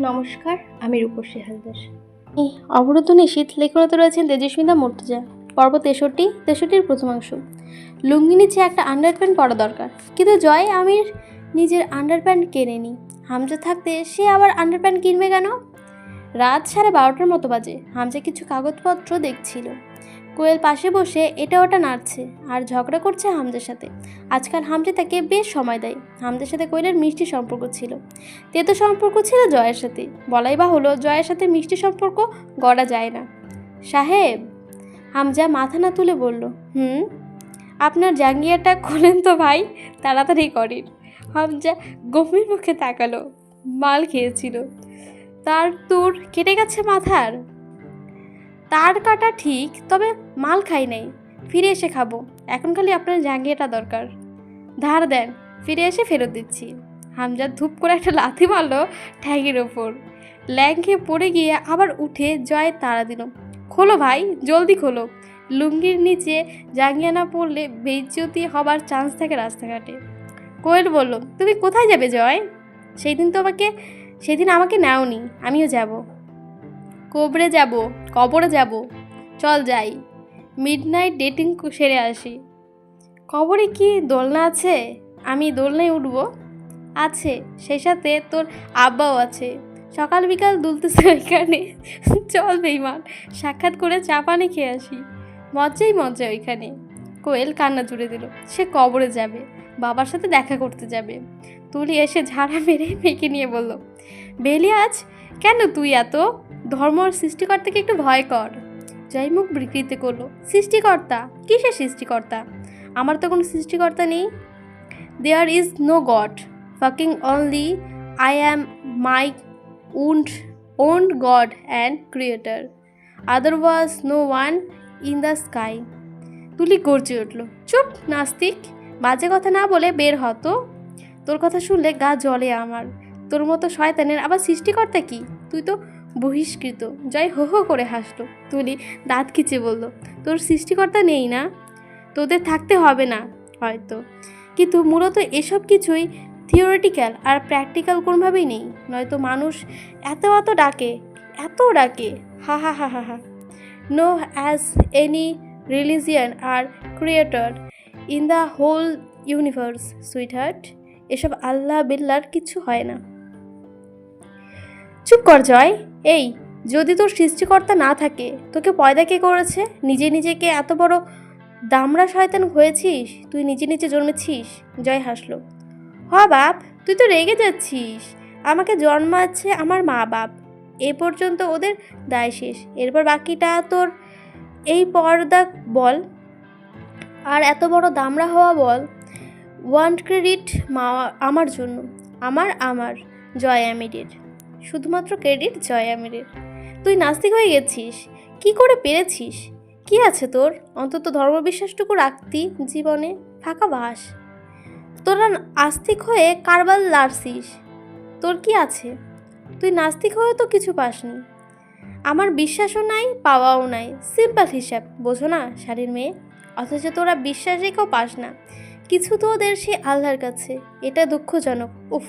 নমস্কার, আমি রূপসী হালদার। অবরোধ নিশীত লেখনতে রয়েছেন তেজস্মিতা মর্তুজা। পর্ব তেষট্টি, তেষট্টির প্রথমাংশ। লুঙ্গি নিচে একটা আন্ডারপ্যান্ট পরা দরকার। কিন্তু জয় আমির নিজের আন্ডারপ্যান্ট কেনেনি। হামজা থাকতে সে আবার আন্ডারপ্যান্ট কিনবে কেন? রাত সাড়ে বারোটার মতো বাজে। হামজা কিছু কাগজপত্র দেখছিল। কোয়েল পাশে বসে এটা ওটা নাড়ছে আর ঝগড়া করছে হামজার সাথে। আজকাল হামজা তাকে বেশ সময় দেয়। হামজার সাথে কোয়েলের মিষ্টি সম্পর্ক ছিল। তেতো সম্পর্ক ছিল জয়ের সাথে। বলাই বা হলো জয়ের সাথে মিষ্টি সম্পর্ক গড়া যায় না। সাহেব, হামজা মাথা না তুলে বলল, হুম? আপনার জাঙ্গিয়াটা খোলেন তো ভাই, তাড়াতাড়ি করেন। হামজা গভীর মুখে তাকালো, মাল খেয়েছিল। তার তোর কেটে গেছে মাথার? তার কাটা ঠিক, তবে মাল খাই নাই। ফিরে এসে খাব। এখন খালি আপনার জাঙ্গিয়াটা দরকার। ধার দেন, ফিরে এসে ফেরত দিচ্ছি। হামজা ধূপ করে একটা লাথি মারলো ঠ্যাঙের ওপর। ল্যাং খেয়ে পড়ে গিয়ে আবার উঠে জয় তাড়া দিল। খোলো ভাই, জলদি খোলো। লুঙ্গির নিচে জাঙ্গিয়া না পড়লে বেইজ্জতি হবার চান্স থাকে রাস্তাঘাটে। কোয়েল বলল, তুমি কোথায় যাবে জয়? সেই দিন তো আমাকে, সেদিন আমাকে নাওনি, আমিও যাব। কবরে যাব কবরে যাব। চল যাই। মিডনাইট ডেটিং সেরে আসি। কবরে কি দোলনা আছে? আমি দোলনায় উঠবো? আছে, সেই সাথে তোর আব্বাও আছে। সকাল বিকাল দুলতেছে ওইখানে। চল বেইমান, সাক্ষাৎ করে চা পানি খেয়ে আসি। মজাই মজা ওইখানে। কোয়েল কান্না জুড়ে দিল, সে কবরে যাবে, বাবার সাথে দেখা করতে যাবে। তুলি এসে ঝাড়া মেরে মেয়েকে নিয়ে বলল, বেলি আজ? কেন তুই এত? ধর্ম আর সৃষ্টিকর্তাকে একটু ভয় কর। যাই মুখ বিকৃতি করল। সৃষ্টিকর্তা? কিসের সৃষ্টিকর্তা? আমার তো কোনো সৃষ্টিকর্তা নেই। There is no God fucking only I am my উন্ড own God and creator. Other was no one in the sky Tuli গর্জে উঠল। চুপ, নাস্তিক। বাজে কথা না বলে বের হতো তোর কথা শুনলে গা জ্বলে আমার। তোর মতো শয়তানের আবার সৃষ্টিকর্তা কি? তুই তো বহিষ্কৃত। জয় হো হো করে হাসলো। তুলি দাঁত খিচে বলল, তোর সৃষ্টিকর্তা নেই না? তোদের থাকতে হবে না, হয়তো। কিন্তু মূলত এসব কিছুই থিওরিটিক্যাল আর প্র্যাকটিক্যাল কোনোভাবেই নেই। নয়তো মানুষ এত এত ডাকে এত ডাকে। হা হা হা হা হা। No as any religion or creator in the whole universe sweetheart এসব আল্লাহ বিল্লার কিছু হয় না। চুপ কর জয়। এই, যদি তোর সৃষ্টিকর্তা না থাকে, তোকে পয়দা কে করেছে? নিজে নিজেকে এত বড় দামড়া শয়তান হয়েছিস, তুই নিজে নিজে জন্মেছিস। জয় হাসলো। হ বাপ, তুই তো রেগে যাচ্ছিস। আমাকে জন্মাচ্ছে আমার মা বাপ। এ পর্যন্ত ওদের দায় শেষ। এরপর বাকিটা তোর এই পর্দা বল। আর এত বড় দামড়া হওয়া বল। ওয়ান ক্রেডিট মা, আমার জন্য। আমার আমার। জয় আমিরের। শুধুমাত্র ক্রেডিট জয় আমিরের। তুই নাস্তিক হয়ে গেছিস? কি করে পেরেছিস? কি আছে তোর? অন্তত ধর্মবিশ্বাসটুকু রাখতি জীবনে, ফাঁকা বাস। তোরা আস্তিক হয়ে কারবাল লাড়ছিস। তোর কি আছে? তুই নাস্তিক হয়েও তো কিছু পাসনি। আমার বিশ্বাসও নাই, পাওয়াও নাই। সিম্পল হিসাব, বোঝো না, শাড়ির মেয়ে? অথচ তোরা বিশ্বাস রেখেও পাস না। কিছু তো ওদের সে আল্লাহর কাছে। এটা দুঃখজনক। উফ,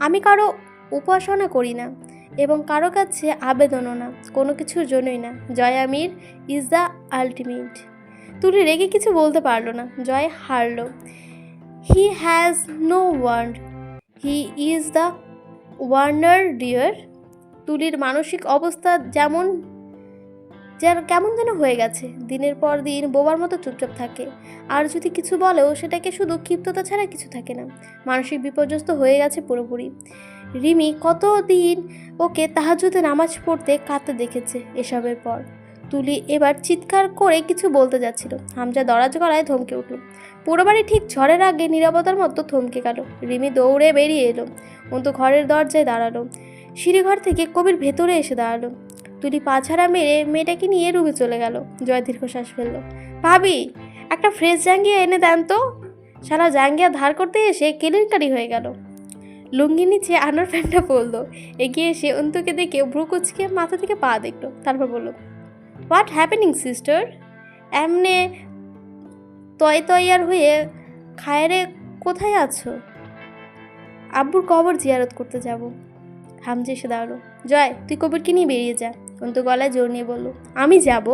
আমি কারও উপাসনা করি না এবং কারও কাছে আবেদনও না, কোনো কিছুর জন্যই না। Joy Amir is the ultimate. Tuli রেগে কিছু বলতে পারল না, Joy হারলো। He has no wand he is the warner dear. তুলির মানসিক অবস্থা যেমন, যেন কেমন যেন হয়ে গেছে। দিনের পর দিন বোবার মতো চুপচাপ থাকে। আর যদি কিছু বলেও সেটাকে শুধু ক্ষিপ্ততা ছাড়া কিছু থাকে না। মানসিক বিপর্যস্ত হয়ে গেছে পুরোপুরি। রিমি কতদিন ওকে তাহাজুদে নামাজ পড়তে কাঁদতে দেখেছে এসবের পর। তুলি এবার চিৎকার করে কিছু বলতে যাচ্ছিল। হামজা দরাজ গলায় ধমকে উঠল। পুরো বাড়ি ঠিক ঝড়ের আগে নিরাপদার মতো থমকে গেল। রিমি দৌড়ে বেরিয়ে এলো। অন্তু ঘরের দরজায় দাঁড়াল। সিঁড়িঘর থেকে কবির ভেতরে এসে দাঁড়াল। তুলি পাছাড়া মেরে মেয়েটাকে নিয়ে রুমে চলে গেল। জয় দীর্ঘশ্বাস ফেলল। ভাবি, একটা ফ্রেশ জাঙ্গিয়া এনে দেন তো? সারা জাঙ্গিয়া ধার করতে এসে কেলেঙ্কারি হয়ে গেল। লুঙ্গি নিচে আনার প্যান্টটা পরলো এগিয়ে এসে অন্তুকে দেখে ভ্রু কুচকে মাথা থেকে পা দেখল। তারপর বলল হোয়াট হ্যাপেনিং সিস্টার এমনে তয় তয়ার হয়ে খায়রে কোথায় আছো? আব্বুর কবর জিয়ারত করতে যাব। হামজা এসে দাঁড়াল, জয়, তুই কবিরকে নিয়ে বেরিয়ে যা। অন্তু গলায় জোর নিয়ে বলল, আমি যাব?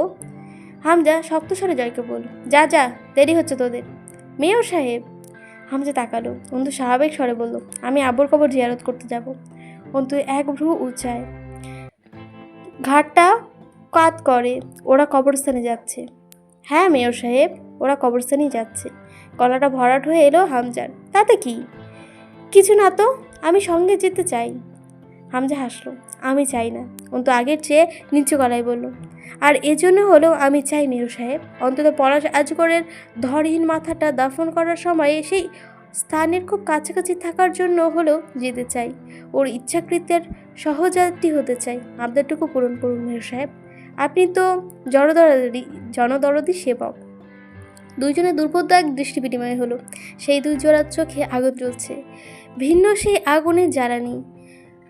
হামজা শক্ত স্বরে জয়কে বলল, যা যা, দেরি হচ্ছে তোদের। মেয়র সাহেব হামজা তাকালো, অন্তু স্বাভাবিক স্বরে বলল, আমি আব্বুর কবর জিয়ারত করতে যাব। অন্তু এক ভ্রু উঁচায় ঘাটটা কাত করে, ওরা কবরস্থানে যাচ্ছে। হ্যাঁ মেয়র সাহেব, ওরা কবরস্থানেই যাচ্ছে। গলাটা ভরাট হয়ে এলো হামজার, তাতে কি? কিছু না তো, আমি সঙ্গে যেতে চাই। হামজা হাসলো, আমি চাই না। অন্তু আগের চেয়ে নিচু গলায় বলল, আর এজন্য হলেও আমি চাই মেয়র সাহেব, অন্তত পলাশ আজগরের ধরহীন মাথাটা দাফন করার সময় সেই স্থানের খুব কাছাকাছি থাকার জন্য হলেও যেতে চাই। ওর ইচ্ছাকৃত্যের সহযাত্রী হতে চাই। আবদারটুকু পূরণ করুন মেয়র সাহেব। আপনি তো জনদরদি জনদরদি সেবক। দুইজনের দুর্বোধ্য এক দৃষ্টি বিনিময় হলো। সেই দুই জোড়ার চোখে আগুন জ্বলছে। ভিন্ন সেই আগুনের জ্বালানি।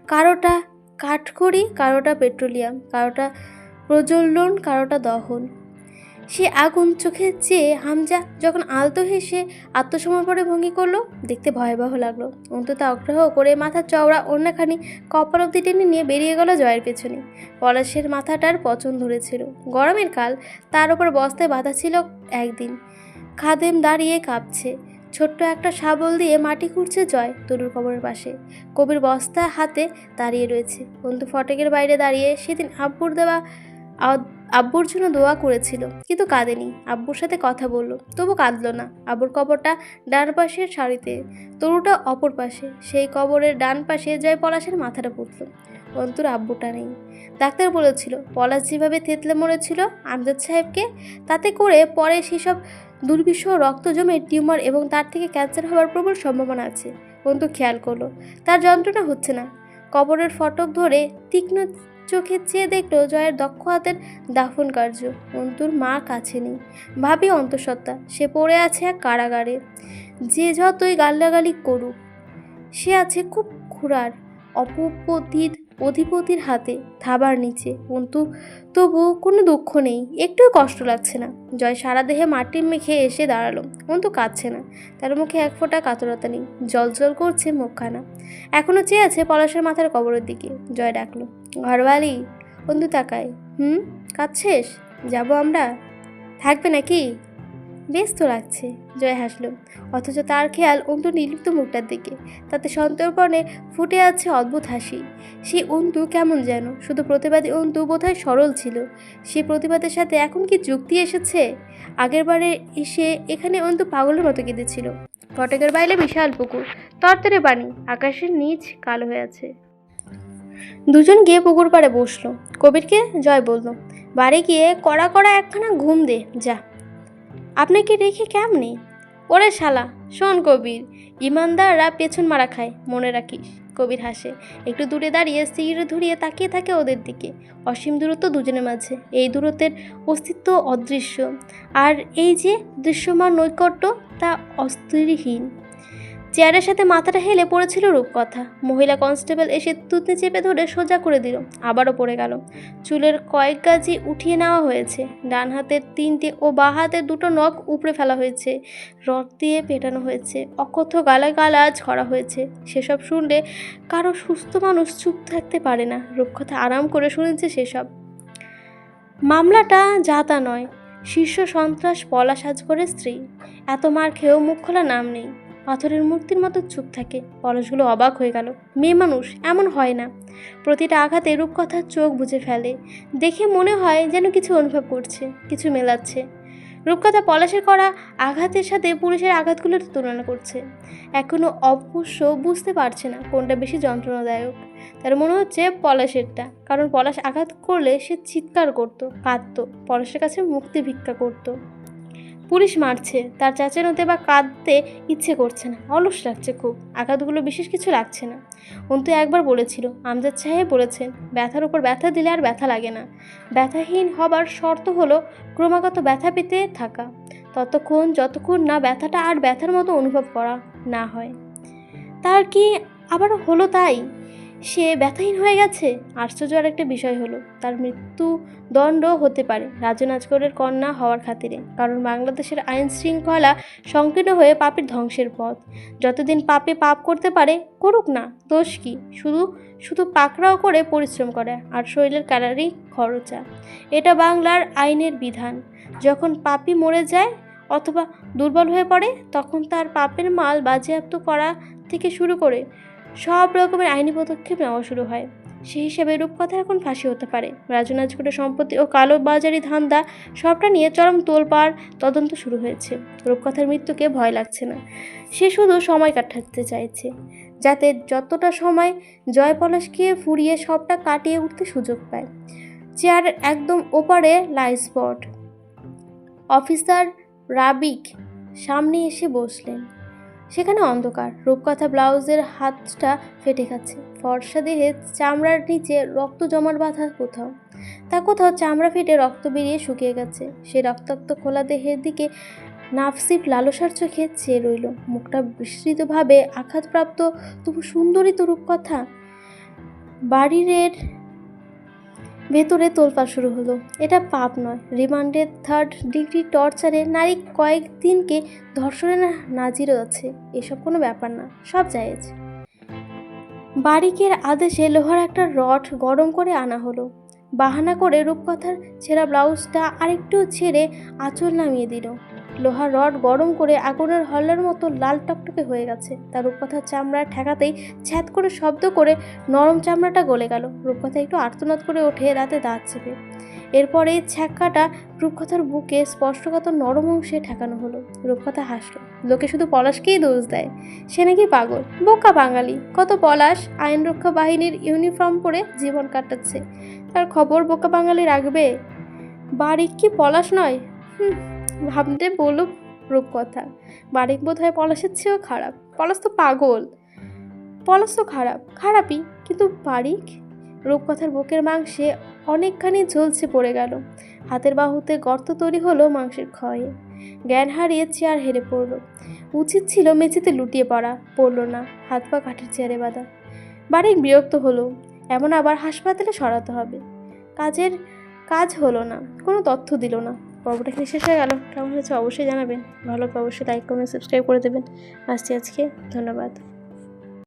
কারোটা কাঠখড়ি, কারোটা পেট্রোলিয়াম, কারোটা প্রজ্বলন, কারোটা দহন। সে আগুন চোখে চেয়ে হামজা যখন আলতো হেসে আত্মসমর্পণে ভঙ্গি করল, দেখতে ভয়াবহ লাগল। অন্তত আগ্রহ করে মাথার চওড়া অন্যখানি কপাল অব্দি টেনে নিয়ে বেরিয়ে গেল জয়ের পেছনে। পলাশের মাথাটার পচন ধরেছিল। গরমের কাল তার উপর বস্তায় বাঁধা ছিল একদিন। খাদেম দাঁড়িয়ে কাঁপছে। ছোট্ট একটা শাবল দিয়ে মাটি খুঁড়ছে জয় তরুর কবরের পাশে। কবির বস্তা হাতে দাঁড়িয়ে রয়েছে। বন্ধু ফটকের বাইরে দাঁড়িয়ে সেদিন আব্বুর দেওয়া আব্বুর জন্য দোয়া করেছিল, কিন্তু কাঁদেনি। আব্বুর সাথে কথা বলল, তবু কাঁদলো না। আব্বুর কবরটা ডান পাশের শাড়িতে তরুটা অপর পাশে। সেই কবরের ডান পাশে জয় পলাশের মাথাটা পুতল। অন্তুর আব্বুটা নেই। ডাক্তার বলেছিল, পলাশ যেভাবে থেতলে মরেছিল আমজাদ সাহেবকে তাতে করে পরে সেসব দুর্বিষ রক্ত জমে টিউমার এবং তার থেকে ক্যান্সার হওয়ার প্রবল সম্ভাবনা আছে। অন্তু খেয়াল করল। তার যন্ত্রণা হচ্ছে না। কবরের ফটক ধরে তীক্ষ্ণ চোখে চেয়ে দেখল জয়ের দক্ষ হাতের দাফন কার্য। অন্তুর মা কাছে নেই। ভাবি অন্তঃসত্ত্বা, সে পড়ে আছে এক কারাগারে। যে যতই গাল্লাগালি করুক, সে আছে খুব খুড়ার অপপতির অধিপতির হাতে থাবার নিচে। অন্তু তবু কোনো দুঃখ নেই, একটুও কষ্ট লাগছে না। জয় সারা দেহে মাটি মেখে এসে দাঁড়াল অন্তু কাঁদছে না। তার মুখে এক ফোঁটা কাতরতা নেই জল জল করছে মুখখানা। এখনও চেয়ে আছে পলাশের মাথার কবরের দিকে। জয় ডাকলো ঘরবালি বন্ধু তাকায় হুম, কাঁদছিস? যাব আমরা? থাকবে নাকি? বেশ তো লাগছে, জয় হাসলো। অথচ তার খেয়াল অন্তু নির্লিপ্ত মুখটার দিকে। তাতে সন্তর্পণে ফুটে আছে অদ্ভুত হাসি। সেই অন্তু কেমন যেন, শুধু প্রতিবাদী অন্তু বোধহয় সরল ছিল। সে প্রতিবাদের সাথে এখন কি যুক্তি এসেছে? আগেরবারে এসে এখানে অন্তু পাগলের মতো কেঁদেছিল। ফটকের বাইরে বিশাল পুকুর, তরতরে পানি আকাশের নিচ কালো হয়ে আছে। দুজন গিয়ে পুকুর পাড়ে বসল। কবিরকে জয় বলল, বাড়ি গিয়ে কড়া কড়া একখানা ঘুম দে, যা। আপনাকে রেখে কেমনে? ওরে শালা, শোন কবির। ইমানদাররা পেছন মারা খায়, মনে রাখিস। কবির হাসে, একটু দূরে দাঁড়িয়ে সিগারে ধরিয়ে তাকিয়ে থাকে ওদের দিকে। অসীম দূরত্ব দুজনের মাঝে। এই দূরত্বের অস্তিত্ব অদৃশ্য। আর এই যে দৃশ্যমান নৈকট্য, তা অস্থিরহীন। চেয়ারের সাথে মাথাটা হেলে পড়েছিল রূপকথা। মহিলা কনস্টেবল এসে তুতনি চেপে ধরে সোজা করে দিল, আবারও পড়ে গেল। চুলের কয়েক গাজি উঠিয়ে নেওয়া হয়েছে, ডান হাতের তিনটে ও বাঁ হাতের দুটো নখ উপড়ে ফেলা হয়েছে, রড দিয়ে পেটানো হয়েছে, অকথ্য গালা গালা ছড়া হয়েছে। সেসব শুনলে কারও সুস্থ মানুষ চুপ থাকতে পারে না, রূপকথা আরাম করে শুনেছে সেসব। মামলাটা যাতা নয়, শীর্ষ সন্ত্রাস পলাশ আজগরের স্ত্রী। এত মার খেয়েও মুখ খোলা নাম নেই। পাথরের মূর্তির মতো চুপ থাকে। পলাশগুলো অবাক হয়ে গেল। মেয়ে মানুষ, এমন হয় না। প্রতিটা আঘাতে রূপকথার চোখ বুঝে ফেলে। দেখে মনে হয় যেন কিছু অনুভব করছে, কিছু মেলাচ্ছে। রূপকথা পলাশের করা আঘাতের সাথে পুলিশের আঘাতগুলোর তুলনা করছে। এখনও অবশ্য বুঝতে পারছে না কোনটা বেশি যন্ত্রণাদায়ক। তার মনে হচ্ছে পলাশেরটা, কারণ পলাশ আঘাত করলে সে চিৎকার করতো, কাঁদতো। পলাশের কাছে মুক্তি ভিক্ষা করতো। পুলিশ মারছে, তার চেঁচানোতে বা কাঁদতে ইচ্ছে করছে না, অলস লাগছে খুব, আঘাতগুলো বিশেষ কিছু লাগছে না। অন্তু একবার বলেছিল, আমজাদ সাহেব বলেছেন, ব্যথার উপর ব্যথা দিলে আর ব্যথা লাগে না। ব্যথাহীন হবার শর্ত হলো ক্রমাগত ব্যথা পেতে থাকা। ততক্ষণ যতক্ষণ না ব্যথাটা আর ব্যথার মতো অনুভব করা না হয়। তার কি আবার হলো তাই? সে ব্যথাহীন হয়ে গেছে। আশ্চর্য আর একটা বিষয় হলো, তার মৃত্যু দণ্ড হতে পারে রাজু নাজগরের কন্যা হওয়ার খাতিরে, কারণ বাংলাদেশের আইন শৃঙ্খলা সংকীর্ণ হয়ে পাপের ধ্বংসের পথ। যতদিন পাপে পাপ করতে পারে, করুক না, দোষ কি? শুধু শুধু পাকড়াও করে পরিশ্রম করে, আর শরীরের ক্যালারি খরচা। এটা বাংলার আইনের বিধান। যখন পাপি মরে যায় অথবা দুর্বল হয়ে পড়ে, তখন তার পাপের মাল বাজেয়াপ্ত করা থেকে শুরু করে সব রকমের আইনি পদক্ষেপ নেওয়া শুরু হয়। সেই হিসেবে রূপকথা এখন ফাঁসি হতে পারে। রাজু সম্পত্তি ও কালো বাজারি ধান্দা সবটা নিয়ে চরম তোলপাড় তদন্ত শুরু হয়েছে। রূপকথার মৃত্যুকে ভয় লাগছে না। সে শুধু সময় কাটাতে চাইছে, যাতে যতটা সময় জয় পলাশকে ফুরিয়ে সবটা কাটিয়ে উঠতে সুযোগ পায়। চেয়ারের একদম ওপারে লাইট স্পট। অফিসার রাবিক সামনে এসে বসলেন। সেখানে অন্ধকার। রূপকথা ব্লাউজের হাতটা ফেটে খাচ্ছে ফর্সা দেহে চামড়ার নিচে রক্ত জমার বাঁধা কোথাও। তা কোথাও চামড়া ফেটে রক্ত বেরিয়ে শুকিয়ে গেছে। সে রক্তাক্ত খোলা দেহের দিকে নাফসিক লালসার চোখে চেয়ে রইল। মুখটা বিস্তৃতভাবে আঘাতপ্রাপ্ত, তবু সুন্দরী তো রূপকথা। বাড়ির ভেতরে তোলপাড় শুরু হলো। এটা পাপ নয়। রিমান্ডের থার্ড ডিগ্রি টর্চারে নারী কয়েকদিনকে ধর্ষণের নাজিরও আছে। এসব কোনো ব্যাপার না, সব জায়েজ। বারিকের আদেশে লোহার একটা রড গরম করে আনা হলো। বাহানা করে রূপকথার ছেঁড়া ব্লাউজটা আরেকটু ছেড়ে আঁচল নামিয়ে দিল। লোহার রড গরম করে আগুনের হল্লার মতো লাল টকটকে হয়ে গেছে। তার রূপকথার চামড়া ঠেকাতেই ছ্যাদ করে শব্দ করে নরম চামড়াটা গলে গেল। রূপকথা একটু আর্তনাদ করে ওঠে রাতে দাঁত চেপে। এরপরে ছ্যাঁকাটা রূপকথার বুকে স্পষ্টগত নরম অংশে ঠেকানো হলো। রূপকথা হাসলো, লোকে শুধু পলাশকেই দোষ দেয়। সে নাকি পাগল? বোকা বাঙালি। কত পলাশ আইন রক্ষা বাহিনীর ইউনিফর্ম পরে জীবন কাটাচ্ছে। তার খবর বোকা বাঙালি রাখবে? বাড়ি কি পলাশ নয়? হুম। ভাবতে বলো রূপকথা। বারিক বোধ হয় পলাশের চেয়েও খারাপ। পলাশ তো পাগল। পলাশ তো খারাপ। খারাপই, কিন্তু বারিক? রূপকথার বুকের মাংসে অনেকখানি ঝলসে পড়ে গেল। হাতের বাহুতে গর্ত তৈরি হলো মাংসের ক্ষয়ে। জ্ঞান হারিয়ে চেয়ার হেরে পড়ল। উচিত ছিল মেঝেতে লুটিয়ে পড়া। পড়ল না। হাত পা কাঠের চেয়ারে বাঁধা। বারিক বিরক্ত হলো। এমন আবার হাসপাতালে সরাতে হবে। কাজের কাজ হলো না। কোনো তথ্য দিল না। পর্বটা এখানে শেষ হয়ে গেল। কেমন হয়েছে অবশ্যই জানাবেন। ভালো অবশ্যই লাইক কমেন্ট সাবস্ক্রাইব করে দেবেন। আসছি আজকে। ধন্যবাদ।